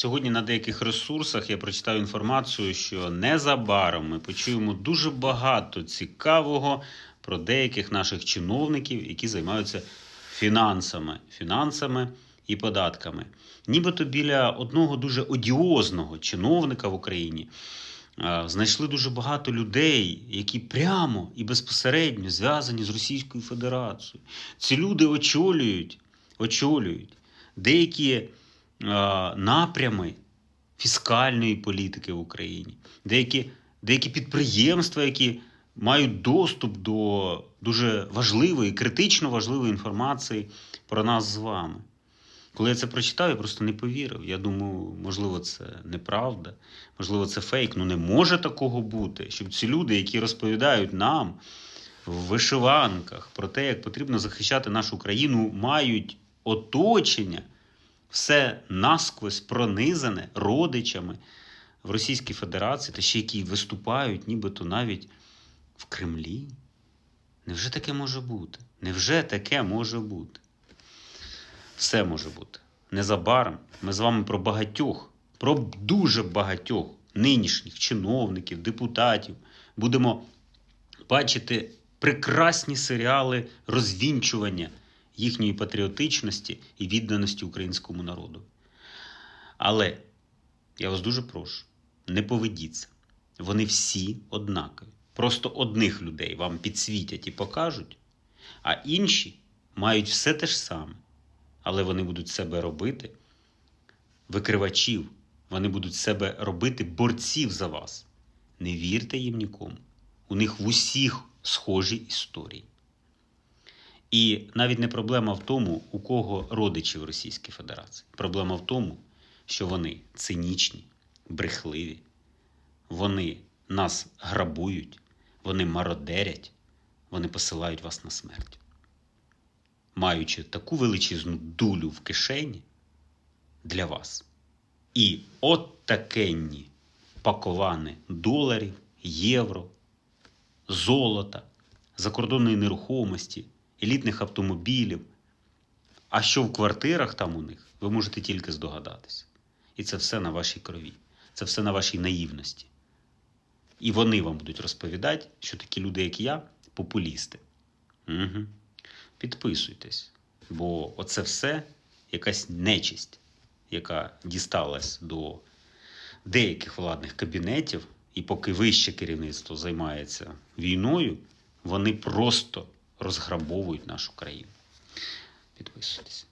Сьогодні на деяких ресурсах я прочитав інформацію, що незабаром ми почуємо дуже багато цікавого про деяких наших чиновників, які займаються фінансами, фінансами і податками. Нібито біля одного дуже одіозного чиновника в Україні знайшли дуже багато людей, які прямо і безпосередньо зв'язані з Російською Федерацією. Ці люди очолюють, очолюють деякі напрями фіскальної політики в Україні, деякі, деякі підприємства, які мають доступ до дуже важливої, критично важливої інформації про нас з вами. Коли я це прочитав, я просто не повірив. Я думаю, можливо, це неправда, можливо, це фейк. Ну не може такого бути, щоб ці люди, які розповідають нам в вишиванках про те, як потрібно захищати нашу країну, мають оточення, все насквозь пронизане родичами в Російській Федерації, та ще які виступають, нібито навіть в Кремлі. Невже таке може бути? Невже таке може бути? Все може бути. Незабаром ми з вами про багатьох, про дуже багатьох нинішніх чиновників, депутатів будемо бачити прекрасні серіали розвінчування їхньої патріотичності і відданості українському народу. Але я вас дуже прошу, не поведіться. Вони всі однакові. Просто одних людей вам підсвітять і покажуть, а інші мають все те ж саме. Але вони будуть себе робити викривачів, вони будуть себе робити борців за вас. Не вірте їм нікому. У них в усіх схожі історії. І навіть не проблема в тому, у кого родичі в Російській Федерації. Проблема в тому, що вони цинічні, брехливі, вони нас грабують, вони мародерять, вони посилають вас на смерть. Маючи таку величезну дулю в кишені для вас. І от такенні паковани доларів, євро, золота, закордонної нерухомості, елітних автомобілів. А що в квартирах там у них, ви можете тільки здогадатися. І це все на вашій крові, це все на вашій наївності. І вони вам будуть розповідати, що такі люди, як я, популісти. Угу. Підписуйтесь, бо оце все якась нечисть, яка дісталась до деяких владних кабінетів, і поки вище керівництво займається війною, вони просто розграбовують нашу країну. Підписуйтесь.